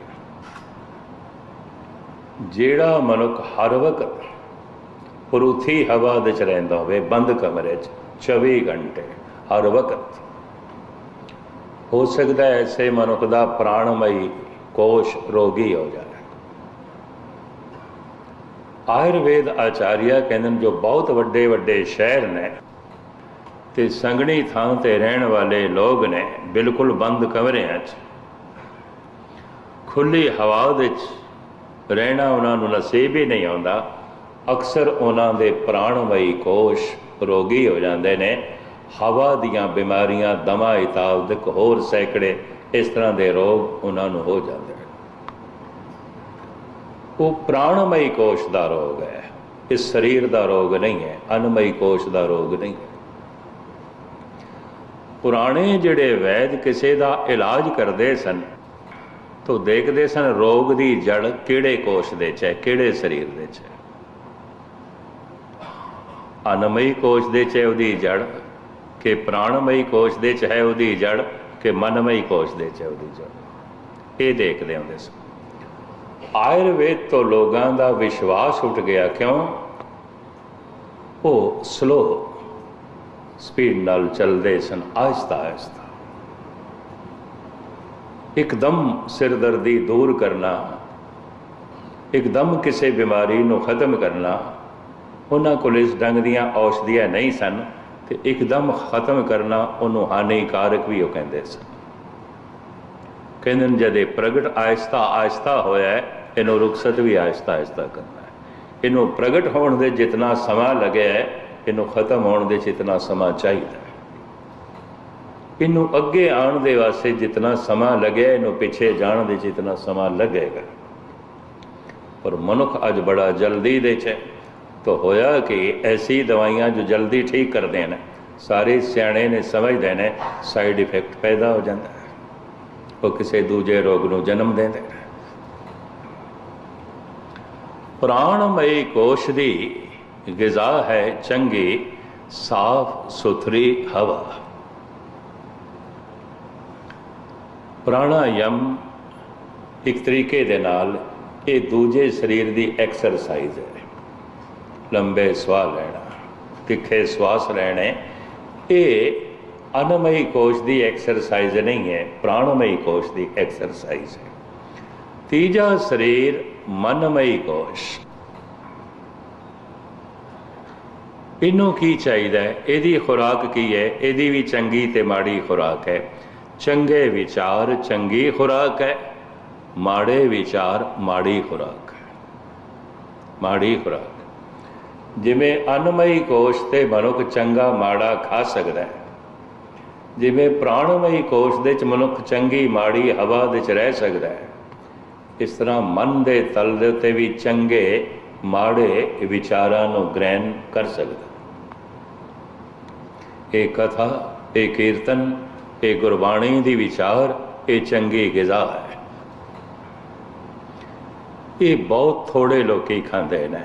ਜਿਹੜਾ ਮਨੁੱਖ ਹਰ ਵਕਤ ਪਰੂਥੀ ਹਵਾ ਦੇ ਚ ਰਹਿੰਦਾ ਹੋਵੇ ਬੰਦ ਕਮਰੇ 'ਚ 24 ਘੰਟੇ ਹਰ ਵਕਤ ਹੋ ਸਕਦਾ ਹੈ ਐਸੇ ਮਨੁੱਖ ਦਾ ਪ੍ਰਾਣਮਈ ਕੋਸ਼ ਰੋਗੀ ਹੋ ਜਾਏ ਆਯੁਰਵੇਦ ਆਚਾਰੀਆ ਕਹਿੰਦੇ ਨੇ ਜੋ ਬਹੁਤ ਵੱਡੇ ਵੱਡੇ ਸ਼ਹਿਰ ਨੇ ਤੇ ਸੰਗਣੀ ਥਾਂ ਤੇ ਰਹਿਣ ਵਾਲੇ ਲੋਕ ਨੇ ਬਿਲਕੁਲ ਬੰਦ ਕਮਰਿਆਂ 'ਚ। ਖੁੱਲੀ ਹਵਾ ਵਿੱਚ ਰਹਿਣਾ ਉਹਨਾਂ ਨੂੰ ਨਸੀਬ ਹੀ ਨਹੀਂ ਆਉਂਦਾ। ਅਕਸਰ ਉਹਨਾਂ ਦੇ ਪ੍ਰਾਣਮਈ ਕੋਸ਼ ਰੋਗੀ ਹੋ ਜਾਂਦੇ ਨੇ। ਹਵਾ ਦੀਆਂ ਬਿਮਾਰੀਆਂ, ਦਮਾ ਇਤਾਬ ਦੇ ਹੋਰ ਸੈਂਕੜੇ, ਇਸ ਤਰ੍ਹਾਂ ਦੇ ਰੋਗ ਉਹਨਾਂ ਨੂੰ ਹੋ ਜਾਂਦੇ ਹਨ। ਉਹ ਪ੍ਰਾਣਮਈ ਕੋਸ਼ ਦਾ ਰੋਗ ਹੈ। ਇਸ ਸਰੀਰ ਦਾ ਰੋਗ ਨਹੀਂ ਹੈ, ਅਨਮਈ ਕੋਸ਼ ਦਾ ਰੋਗ ਨਹੀਂ ਹੈ। ਪੁਰਾਣੇ ਜਿਹੜੇ ਵੈਦ ਕਿਸੇ ਦਾ ਇਲਾਜ ਕਰਦੇ ਸਨ, ਤੋਂ ਦੇਖਦੇ ਸਨ ਰੋਗ ਦੀ ਜੜ ਕਿਹੜੇ ਕੋਸ਼ ਦੇ ਚ ਹੈ, ਕਿਹੜੇ ਸਰੀਰ ਦੇ ਚ ਹੈ। ਅਨਮਈ ਕੋਸ਼ ਦੇ ਚ ਉਹਦੀ ਜੜ ਕਿ ਪ੍ਰਾਣਮਈ ਕੋਸ਼ ਦੇ ਚ ਹੈ ਉਹਦੀ ਜੜ, ਕਿ ਮਨਮਈ ਕੋਸ਼ ਦੇ ਚ ਹੈ ਉਹਦੀ ਜੜ। ਇਹ ਦੇਖਦੇ ਹੁੰਦੇ ਸਨ ਆਯੁਰਵੇਦ ਤੋਂ ਲੋਕਾਂ ਦਾ ਵਿਸ਼ਵਾਸ ਉੱਠ ਗਿਆ ਕਿਉਂ? ਉਹ ਸਲੋ ਸਪੀਡ ਨਾਲ ਚੱਲਦੇ ਸਨ, ਆਹਿਸਤਾ ਆਹਿਸਤਾ। ਇੱਕਦਮ ਸਿਰਦਰਦੀ ਦੂਰ ਕਰਨਾ, ਇੱਕਦਮ ਕਿਸੇ ਬਿਮਾਰੀ ਨੂੰ ਖਤਮ ਕਰਨਾ, ਉਹਨਾਂ ਕੋਲ ਇਸ ਡੰਗ ਦੀਆਂ ਔਸ਼ਧੀਆਂ ਨਹੀਂ ਸਨ। ਤੇ ਇੱਕਦਮ ਖਤਮ ਕਰਨਾ ਉਹਨੂੰ ਹਾਨੀਕਾਰਕ ਵੀ ਉਹ ਕਹਿੰਦੇ ਸਨ ਕਹਿੰਦੇ ਜਦ ਇਹ ਪ੍ਰਗਟ ਆਇਸਤਾ ਆਇਸਤਾ ਹੋਇਆ ਇਹਨੂੰ ਰੁਖਸਤ ਵੀ ਆਇਸਤਾ ਆਇਸਤਾ ਕਰਨਾ ਹੈ। ਇਹਨੂੰ ਪ੍ਰਗਟ ਹੋਣ ਦੇ ਜਿੰਨਾ ਸਮਾਂ ਲੱਗਿਆ ਇਹਨੂੰ ਖਤਮ ਹੋਣ ਦੇ ਜਿੰਨਾ ਸਮਾਂ ਚਾਹੀਦਾ ਇਹਨੂੰ ਅੱਗੇ ਆਉਣ ਦੇ ਵਾਸਤੇ ਜਿੰਨਾ ਸਮਾਂ ਲੱਗਿਆ, ਇਹਨੂੰ ਪਿੱਛੇ ਜਾਣ ਦੇ ਜਿੰਨਾ ਸਮਾਂ ਲੱਗੇਗਾ। ਪਰ ਮਨੁੱਖ ਅੱਜ ਬੜਾ ਜਲਦੀ ਦੇ ਚ ਤਾਂ ਹੋਇਆ ਕਿ ਐਸੀ ਦਵਾਈਆਂ ਜੋ ਜਲਦੀ ਠੀਕ ਕਰਦੇ ਨੇ, ਸਾਰੇ ਸਿਆਣੇ ਨੇ, ਸਮਝਦੇ ਨੇ ਸਾਈਡ ਇਫੈਕਟ ਪੈਦਾ ਹੋ ਜਾਂਦਾ ਹੈ। ਉਹ ਕਿਸੇ ਦੂਜੇ ਰੋਗ ਨੂੰ ਜਨਮ ਦਿੰਦੇ ਨੇ। ਪ੍ਰਾਣਮਈ ਕੋਸ਼ ਦੀ ਗਿਜ਼ਾ ਹੈ ਚੰਗੀ, ਸਾਫ਼, ਸੁਥਰੀ ਹਵਾ। ਪ੍ਰਾਣਾਯਮ ਇੱਕ ਤਰੀਕੇ ਦੇ ਨਾਲ ਇਹ ਦੂਜੇ ਸਰੀਰ ਦੀ ਐਕਸਰਸਾਈਜ਼ ਹੈ। ਲੰਬੇ ਸਵਾਸ ਲੈਣਾ, ਤਿੱਖੇ ਸਵਾਸ ਲੈਣੇ, ਇਹ ਅਨਮਈ ਕੋਸ਼ ਦੀ ਐਕਸਰਸਾਈਜ਼ ਨਹੀਂ ਹੈ, ਪ੍ਰਾਣਮਈ ਕੋਸ਼ ਦੀ ਐਕਸਰਸਾਈਜ਼ ਹੈ। ਤੀਜਾ ਸਰੀਰ ਮਨਮਈ ਕੋਸ਼। ਇਹਨੂੰ ਕੀ ਚਾਹੀਦਾ ਹੈ? ਇਹਦੀ ਖੁਰਾਕ ਕੀ ਹੈ? ਇਹਦੀ ਵੀ ਚੰਗੀ ਤੇ ਮਾੜੀ ਖੁਰਾਕ ਹੈ। ਚੰਗੇ ਵਿਚਾਰ ਚੰਗੀ ਖੁਰਾਕ ਹੈ, ਮਾੜੇ ਵਿਚਾਰ ਮਾੜੀ ਖੁਰਾਕ ਹੈ। ਮਾੜੀ ਖੁਰਾਕ। ਜਿਵੇਂ ਅਨਮਈ ਕੋਸ਼ ਤੇ ਮਨੁੱਖ ਚੰਗਾ ਮਾੜਾ ਖਾ ਸਕਦਾ ਹੈ। ਜਿਵੇਂ ਪ੍ਰਾਣਮਈ ਕੋਸ਼ ਦੇ ਚ ਮਨੁੱਖ ਚੰਗੀ ਮਾੜੀ ਹਵਾ ਦੇ ਚ ਰਹਿ ਸਕਦਾ ਹੈ। ਇਸ ਤਰ੍ਹਾਂ ਮਨ ਦੇ ਤਲ ਦੇ ਉੱਤੇ ਵੀ ਚੰਗੇ, ਮਾੜੇ ਵਿਚਾਰਾਂ ਨੂੰ ਗ੍ਰਹਿਣ ਕਰ ਸਕਦਾ ਇਹ ਕਥਾ, ਇਹ ਕੀਰਤਨ, ਇਹ ਗੁਰਬਾਣੀ ਦੀ ਵਿਚਾਰ, ਇਹ ਚੰਗੀ ਗਿਜ਼ਾ ਹੈ। ਇਹ ਬਹੁਤ ਥੋੜੇ ਲੋਕੀ ਖਾਂਦੇ ਨੇ।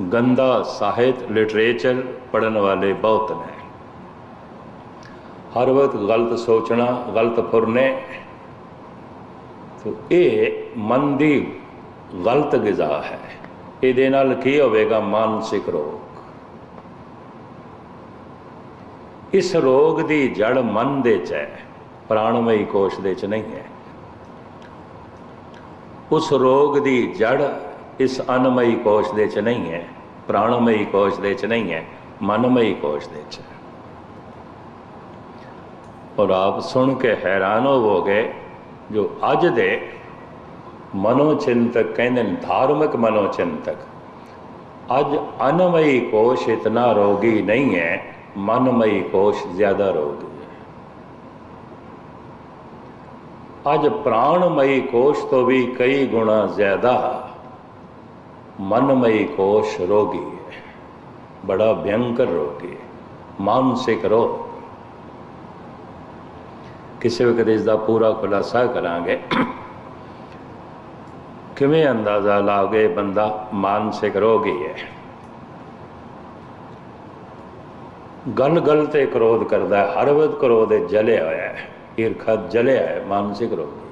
ਗੰਦਾ ਸਾਹਿਤ ਲਿਟਰੇਚਰ ਪੜਨ ਵਾਲੇ ਬਹੁਤ ਨੇ। ਹਰ ਵਕਤ ਗਲਤ ਸੋਚਣਾ, ਗਲਤ ਫੁਰਨੇ, ਤੋ ਇਹ ਮਨ ਦੀ ਗਲਤ ਗਿਜ਼ਾ ਹੈ। ਇਹਦੇ ਨਾਲ ਕੀ ਹੋਵੇਗਾ? ਮਾਨਸਿਕ ਰੋਗ। ਇਸ ਰੋਗ ਦੀ ਜੜ ਮਨ ਦੇ ਚ ਹੈ, ਪ੍ਰਾਣਮਈ ਕੋਸ਼ ਦੇ ਚ ਨਹੀਂ ਹੈ। ਉਸ ਰੋਗ ਦੀ ਜੜ ਇਸ ਅਨਮਈ ਕੋਸ਼ ਦੇ ਚ ਨਹੀਂ ਹੈ, ਪ੍ਰਾਣਮਈ ਕੋਸ਼ ਦੇ ਚ ਨਹੀਂ ਹੈ, ਮਨਮਈ ਕੋਸ਼ ਦੇ ਚ ਔਰ ਆਪ ਸੁਣ ਕੇ ਹੈਰਾਨ ਹੋਵੋਗੇ, ਜੋ ਅੱਜ ਦੇ ਮਨੋਚਿੰਤਕ ਕਹਿੰਦੇ ਨੇ, ਧਾਰਮਿਕ ਮਨੋਚਿੰਤਕ, ਅੱਜ ਅਨਮਈ ਕੋਸ਼ ਇਤਨਾ ਰੋਗੀ ਨਹੀਂ ਹੈ, ਮਨਮਈ ਕੋਸ਼ ਜ਼ਿਆਦਾ ਰੋਗੀ ਹੈ। ਅੱਜ ਪ੍ਰਾਣਮਈ ਕੋਸ਼ ਤੋਂ ਵੀ ਕਈ ਗੁਣਾ ਜ਼ਿਆਦਾ ਮਨਮਈ ਕੋਸ਼ ਰੋਗੀ ਹੈ। ਬੜਾ ਭਿਆਨਕ ਰੋਗੀ ਹੈ। ਮਾਨਸਿਕ ਰੋਗ। ਕਿਸੇ ਵਕਤ ਇਸ ਦਾ ਪੂਰਾ ਖੁਲਾਸਾ ਕਰਾਂਗੇ। ਕਿਵੇਂ ਅੰਦਾਜ਼ਾ ਲਾਓਗੇ ਬੰਦਾ ਮਾਨਸਿਕ ਰੋਗੀ ਹੈ? ਗਲ ਗਲ ਤੇ ਕ੍ਰੋਧ ਕਰਦਾ ਹੈ। ਹਰ ਵਕਤ ਕ੍ਰੋਧ ਜਲਿਆ ਹੋਇਆ ਹੈ। ਈਰਖਾ ਜਲਿਆ ਹੈ। ਮਾਨਸਿਕ ਰੋਗ।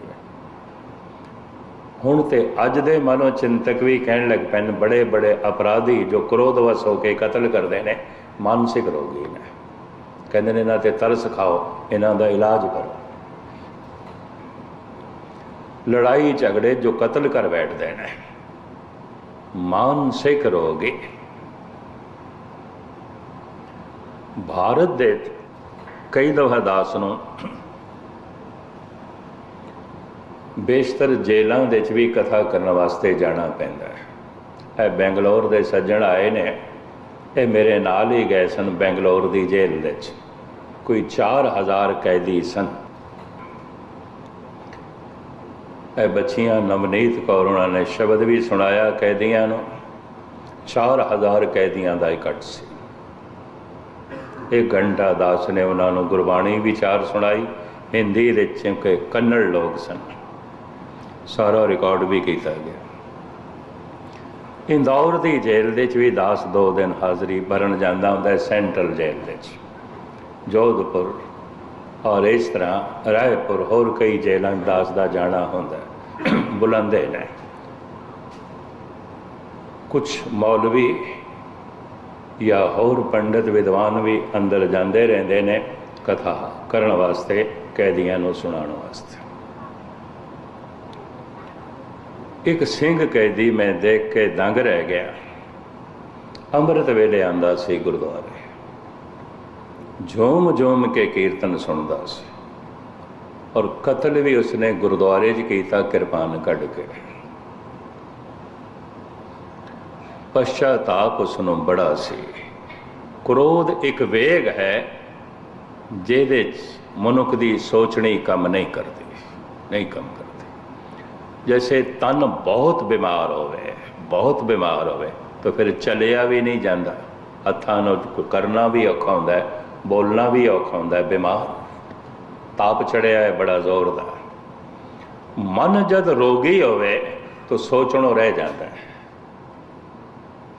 ਹੁਣ ਤੇ ਅੱਜ ਦੇ ਮਨੋ ਚਿੰਤਕ ਵੀ ਕਹਿਣ ਲੱਗ ਪੈਣ, ਬੜੇ ਬੜੇ ਅਪਰਾਧੀ ਜੋ ਕ੍ਰੋਧਵਸ ਹੋ ਕੇ ਕਤਲ ਕਰਦੇ ਨੇ, ਮਾਨਸਿਕ ਰੋਗੀ ਨੇ। ਕਹਿੰਦੇ ਨੇ, ਇਹਨਾਂ ਤੇ ਤਰਸ ਖਾਓ, ਇਹਨਾਂ ਦਾ ਇਲਾਜ ਕਰੋ। ਲੜਾਈ ਝਗੜੇ ਜੋ ਕਤਲ ਕਰ ਬੈਠਦੇ ਨੇ, ਮਾਨਸਿਕ ਰੋਗੀ। ਭਾਰਤ ਦੇ ਕਈ ਦਫਾ ਨੂੰ ਬੇਸ਼ਤਰ ਜੇਲਾਂ ਦੇ ਵਿੱਚ ਵੀ ਕਥਾ ਕਰਨ ਵਾਸਤੇ ਜਾਣਾ ਪੈਂਦਾ ਹੈ। ਇਹ ਬੈਂਗਲੌਰ ਦੇ ਸੱਜਣ ਆਏ ਨੇ। ਇਹ ਮੇਰੇ ਨਾਲ ਹੀ ਗਏ ਸਨ ਬੈਂਗਲੌਰ ਦੀ ਜੇਲ੍ਹ ਵਿੱਚ। ਕੋਈ 4000 ਕੈਦੀ ਸਨ। ਇਹ ਬੱਚੀਆਂ ਨਵਨੀਤ ਕੌਰ ਉਹਨਾਂ ਨੇ ਸ਼ਬਦ ਵੀ ਸੁਣਾਇਆ ਕੈਦੀਆਂ ਨੂੰ। 4000 ਕੈਦੀਆਂ ਦਾ ਇਕੱਠ ਸੀ। ਇਹ ਘੰਟਾ ਦਾਸ ਨੇ ਉਹਨਾਂ ਨੂੰ ਗੁਰਬਾਣੀ ਵਿਚਾਰ ਸੁਣਾਈ। ਹਿੰਦੀ ਦੇ ਕਿਉਂਕਿ ਕੰਨੜ ਲੋਕ ਸਨ। ਸਾਰਾ ਰਿਕਾਰਡ ਵੀ ਕੀਤਾ ਗਿਆ। ਇੰਦੌਰ ਦੀ ਜੇਲ੍ਹ ਦੇ ਵਿੱਚ ਵੀ ਦਾਸ ਦੋ ਦਿਨ ਹਾਜ਼ਰੀ ਭਰਨ ਜਾਂਦਾ ਹੁੰਦਾ ਸੈਂਟਰਲ ਜੇਲ੍ਹ ਦੇ ਵਿੱਚ। ਜੋਧਪੁਰ ਔਰ ਇਸ ਤਰ੍ਹਾਂ ਰਾਏਪੁਰ ਹੋਰ ਕਈ ਜੇਲ੍ਹਾਂ ਦਾਸ ਦਾ ਜਾਣਾ ਹੁੰਦਾ ਬੁਲੰਦੇ ਨੇ ਕੁਝ ਮੌਲਵੀ ਜਾਂ ਹੋਰ ਪੰਡਤ ਵਿਦਵਾਨ ਵੀ ਅੰਦਰ ਜਾਂਦੇ ਰਹਿੰਦੇ ਨੇ ਕਥਾ ਕਰਨ ਵਾਸਤੇ, ਕੈਦੀਆਂ ਨੂੰ ਸੁਣਾਉਣ ਵਾਸਤੇ। ਇੱਕ ਸਿੰਘ ਕੈਦੀ ਮੈਂ ਦੇਖ ਕੇ ਦੰਗ ਰਹਿ ਗਿਆ। ਅੰਮ੍ਰਿਤ ਵੇਲੇ ਆਂਦਾ ਸੀ ਗੁਰਦੁਆਰੇ। ਝੋਮ ਝੂਮ ਕੇ ਕੀਰਤਨ ਸੁਣਦਾ ਸੀ। ਔਰ ਕਤਲ ਵੀ ਉਸਨੇ ਗੁਰਦੁਆਰੇ 'ਚ ਕੀਤਾ, ਕਿਰਪਾਨ ਕੱਢ ਕੇ। ਪਛਤਾਪ ਉਸ ਨੂੰ ਬੜਾ ਸੀ। ਕ੍ਰੋਧ ਇੱਕ ਵੇਗ ਹੈ, ਜਿਹਦੇ 'ਚ ਮਨੁੱਖ ਦੀ ਸੋਚਣੀ ਕੰਮ ਨਹੀਂ ਕਰਦੀ, ਨਹੀਂ ਕੰਮ ਕਰਦੀ। ਜੈਸੇ ਤਨ ਬਹੁਤ ਬਿਮਾਰ ਹੋਵੇ ਬਹੁਤ ਬਿਮਾਰ ਹੋਵੇ ਤਾਂ ਫਿਰ ਚਲਿਆ ਵੀ ਨਹੀਂ ਜਾਂਦਾ ਹੱਥਾਂ ਨੂੰ ਕਰਨਾ ਵੀ ਔਖਾ ਹੁੰਦਾ ਹੈ ਬੋਲਣਾ ਵੀ ਔਖਾ ਹੁੰਦਾ ਹੈ ਬਿਮਾਰ ਤਾਪ ਚੜਿਆ ਹੈ ਬੜਾ ਜ਼ੋਰ ਦਾ ਮਨ ਜਦ ਰੋਗੀ ਹੋਵੇ ਤਾਂ ਸੋਚਣੋਂ ਰਹਿ ਜਾਂਦਾ ਹੈ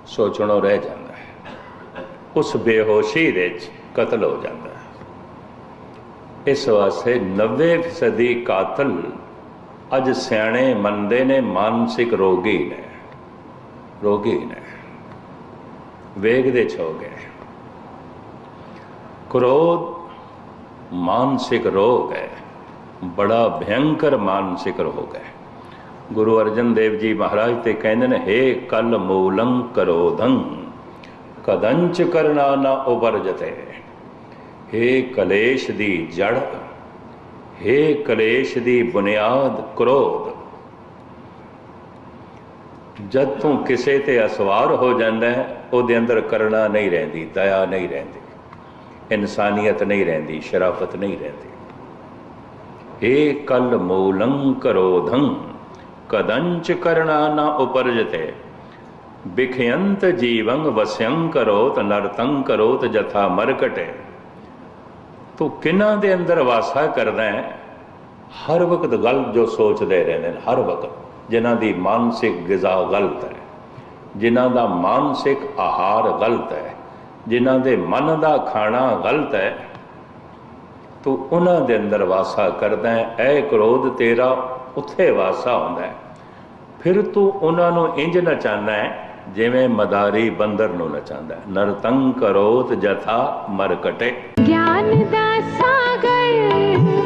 ਸੋਚਣੋਂ ਰਹਿ ਜਾਂਦਾ ਹੈ ਉਸ ਬੇਹੋਸ਼ੀ ਵਿੱਚ ਕਤਲ ਹੋ ਜਾਂਦਾ ਹੈ ਇਸ ਵਾਸਤੇ 90% ਕਾਤਲ ਅੱਜ ਸਿਆਣੇ ਮੰਨਦੇ ਨੇ ਮਾਨਸਿਕ ਰੋਗੀ ਨੇ। ਰੋਗੀ ਨੇ। ਵੇਗ ਦੇ ਚ ਗਏ ਕ੍ਰੋਧ ਮਾਨਸਿਕ ਰੋਗ ਹੈ। ਬੜਾ ਭਿਆਨਕ ਮਾਨਸਿਕ ਰੋਗ ਹੈ। ਗੁਰੂ ਅਰਜਨ ਦੇਵ ਜੀ ਮਹਾਰਾਜ ਤੇ ਕਹਿੰਦੇ ਨੇ, ਹੇ ਕਲ ਮੂਲੰ ਕਰੋਧੰ, ਕਦੰਚ ਕਰਨਾ ਨਾ ਉਪਰਜਤੇ। ਹੇ ਕਲੇਸ਼ ਦੀ ਜੜ ਹੇ ਕਲੇਸ਼ ਦੀ ਬੁਨਿਆਦ ਕ੍ਰੋਧ। ਜਦ ਤੂੰ ਕਿਸੇ ਤੇ ਅਸਵਾਰ ਹੋ ਜਾਂਦਾ ਹੈ, ਉਹਦੇ ਅੰਦਰ ਕਰਣਾ ਨਹੀਂ ਰਹਿੰਦੀ, ਦਇਆ ਨਹੀਂ ਰਹਿੰਦੀ, ਇਨਸਾਨੀਅਤ ਨਹੀਂ ਰਹਿੰਦੀ, ਸ਼ਰਾਫਤ ਨਹੀਂ ਰਹਿੰਦੀ। ਏ ਕਲ ਮੂਲੰ ਕਰੋਧੰ, ਕਦੰਚ ਕਰਣਾ ਨਾ ਉਪਰਜਤੇ, ਬਿਖਯੰਤ ਜੀਵੰ ਵਸਯੰ ਕਰੋਤ, ਨਰਤੰ ਕਰੋਤ ਜਥਾ ਮਰਕਟੇ। ਤੂੰ ਕਿਨਾਂ ਦੇ ਅੰਦਰ ਵਾਸਾ ਕਰਦਾ ਹੈ? ਹਰ ਵਕਤ ਗਲਤ ਜੋ ਸੋਚਦੇ ਰਹਿੰਦੇ ਨੇ, ਹਰ ਵਕਤ। ਜਿਨ੍ਹਾਂ ਦੀ ਮਾਨਸਿਕ ਗਿਜ਼ਾ ਗਲਤ ਹੈ, ਜਿਨ੍ਹਾਂ ਦਾ ਮਾਨਸਿਕ ਆਹਾਰ ਗਲਤ ਹੈ, ਜਿਨ੍ਹਾਂ ਦੇ ਮਨ ਦਾ ਖਾਣਾ ਗਲਤ ਹੈ, ਤੂੰ ਉਹਨਾਂ ਦੇ ਅੰਦਰ ਵਾਸਾ ਕਰਦਾ ਹੈ। ਐ ਕ੍ਰੋਧ ਤੇਰਾ ਉੱਥੇ ਵਾਸਾ ਹੁੰਦਾ ਹੈ। ਫਿਰ ਤੂੰ ਉਹਨਾਂ ਨੂੰ ਇੰਜ ਨਚਾਉਂਦਾ ਹੈ ਜਿਵੇਂ ਮਦਾਰੀ ਬੰਦਰ ਨੂੰ ਨਚਾਉਂਦਾ ਨਰਤੰਗ ਕਰੋਤ ਜਥਾ ਮਰਕਟੇ। ਗਿਆਨ ਦਾ ਸਾਗਰ।